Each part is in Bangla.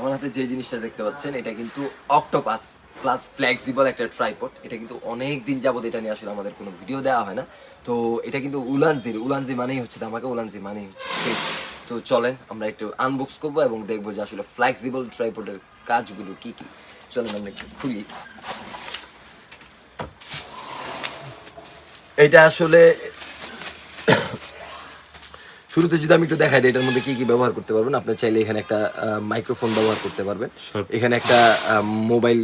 আমার হাতে যে জিনিসটা দেখতে পাচ্ছেন, এটা কিন্তু অক্টোপাস প্লাস ফ্লেক্সিবল একটা ট্রাইপড এটা কিন্তু অনেক দিন যাবত এটা নিয়ে আসলে আমাদের কোনো ভিডিও দেওয়া হয় না। তো এটা কিন্তু উলানজির, উলানজি মানেই হচ্ছে আমাকে উলানজি মানেই হচ্ছে তো চলেন, আমরা একটু আনবক্স করব এবং দেখব যে আসলে ফ্লেক্সিবল ট্রাইপডের কাজগুলো কি কি। চলেন, আমরা একটু খুলি। এটা আসলে শুরুতে যদি আমি একটু দেখাই দিই এটার মধ্যে কি কি ব্যবহার করতে পারবেন আপনি চাইলে এখানে একটা মাইক্রোফোন ব্যবহার করতে পারবেন। এখানে একটা মোবাইল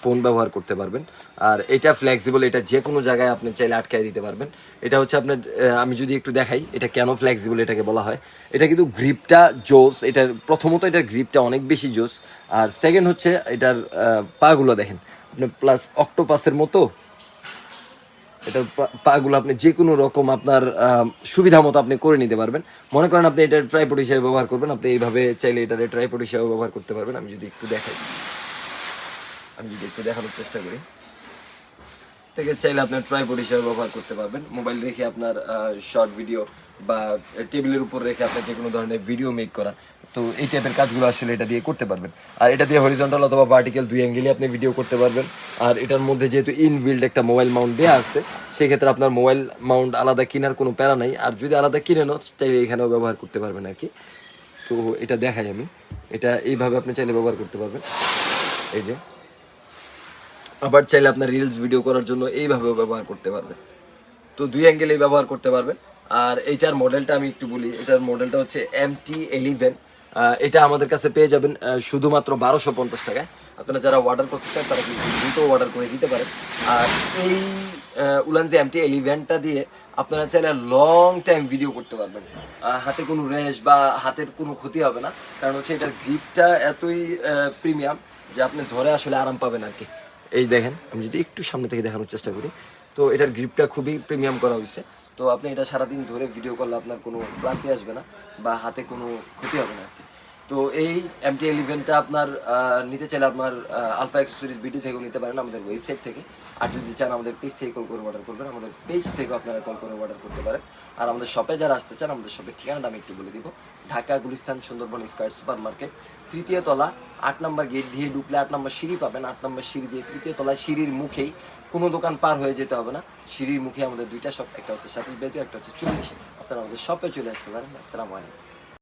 ফোন ব্যবহার করতে পারবেন। আর এটা ফ্লেক্সিবল এটা যে কোনো জায়গায় আপনি চাইলে আটকায় দিতে পারবেন। এটা হচ্ছে আপনার আমি যদি একটু দেখাই এটা কেন ফ্লেক্সিবল এটাকে বলা হয়? এটা কিন্তু গ্রিপটা জোস এটার প্রথমত এটার গ্রিপটা অনেক বেশি জোস। আর সেকেন্ড হচ্ছে এটার পাগুলো দেখেন। আপনি প্লাস অক্টোপাসের মতো এটার পাগুলো আপনি যে কোনো রকম আপনার সুবিধা মতো আপনি করে নিতে পারবেন। মনে করেন আপনি এটা ট্রাইপোড হিসেবে ব্যবহার করবেন, আপনি এইভাবে চাইলে এটা ট্রাইপোড হিসেবে ব্যবহার করতে পারবেন। আমি যদি একটু দেখাই। আমি যদি একটু দেখানোর চেষ্টা করি। এটাকে চাইলে আপনার ট্রাইপড হিসেবে ব্যবহার করতে পারবেন। মোবাইল রেখে আপনার শর্ট ভিডিও বা টেবিলের উপর রেখে আপনার যে কোনো ধরনের ভিডিও মেক করা। তো এই টাইপের কাজগুলো আসলে এটা দিয়ে করতে পারবেন। আর এটা দিয়ে হরিজন্টাল অথবা ভার্টিক্যাল দুই অ্যাঙ্গেলে আপনি ভিডিও করতে পারবেন। আর এটার মধ্যে যেহেতু ইনবিল্ড একটা মোবাইল মাউন্ট দেওয়া আছে, সেক্ষেত্রে আপনার মোবাইল মাউন্ট আলাদা কেনার কোনো প্যারা নাই। আর যদি আলাদা কিনে নাও চাইলে এখানেও ব্যবহার করতে পারবেন আর কি। তো এটা দেখাই আমি। এটা এইভাবে আপনি চাইলে ব্যবহার করতে পারবেন। এই যে। আবার চাইলে আপনার রিলস ভিডিও করার জন্য এইভাবেও ব্যবহার করতে পারবেন। তো দুই অ্যাঙ্গেলেই ব্যবহার করতে পারবেন। আর এইটার মডেলটা আমি একটু বলি, এটার মডেলটা হচ্ছে এম টি এলিভেন এটা আমাদের কাছে পেয়ে যাবেন শুধুমাত্র বারোশো পঞ্চাশ টাকায়। আপনারা যারা অর্ডার করতে চান, তারা কিন্তু দ্রুত অর্ডার করে দিতে পারেন। আর এই উলানজি এম টি এলিভেনটা দিয়ে আপনারা চাইলে লং টাইম ভিডিও করতে পারবেন। হাতে কোনো র্যাশ বা হাতের কোনো ক্ষতি হবে না। কারণ হচ্ছে এটার গ্রিপটা এতই প্রিমিয়াম যে আপনি ধরে আসলে আরাম পাবেন আর কি। এই দেখেন, আমি যদি একটু সামনে থেকে দেখানোর চেষ্টা করি, তো এটার গ্রিপটা খুবই প্রিমিয়াম করা হয়েছে তো আপনি এটা সারাদিন ধরে ভিডিও করলে আপনার কোনো ক্লান্তি আসবে না বা হাতে কোনো ক্ষতি হবে না। তো এই এমটি ইলেভেনটা আপনার নিতে চাইলে আপনার আলফা অ্যাক্সেসরিজ বিডি থেকেও নিতে পারেন আমাদের ওয়েবসাইট থেকে। আর যদি চান আমাদের পেজ থেকে কল করে অর্ডার করবেন, আমাদের পেজ থেকেও আপনারা কল করে অর্ডার করতে পারেন। আর আমাদের শপে যারা আসতে চান, আমাদের শপের ঠিকানাটা আমি একটু বলে দিব। Dhaka, Gulistan, Sundarban square super market তৃতীয় তলা, আট নম্বর গেট দিয়ে ঢুকলে আট নম্বর সিঁড়ি পাবেন। আট নম্বর সিঁড়ি দিয়ে তৃতীয় তলায় সিঁড়ির মুখেই কোনো দোকান পার হয়ে যেতে হবে না। সিঁড়ির মুখে আমাদের দুইটা শপ একটা হচ্ছে সাতিশ বেতু, একটা হচ্ছে চল্লিশ। আপনারা আমাদের শপে চলে আসতে পারেন। আসসালামু আলাইকুম।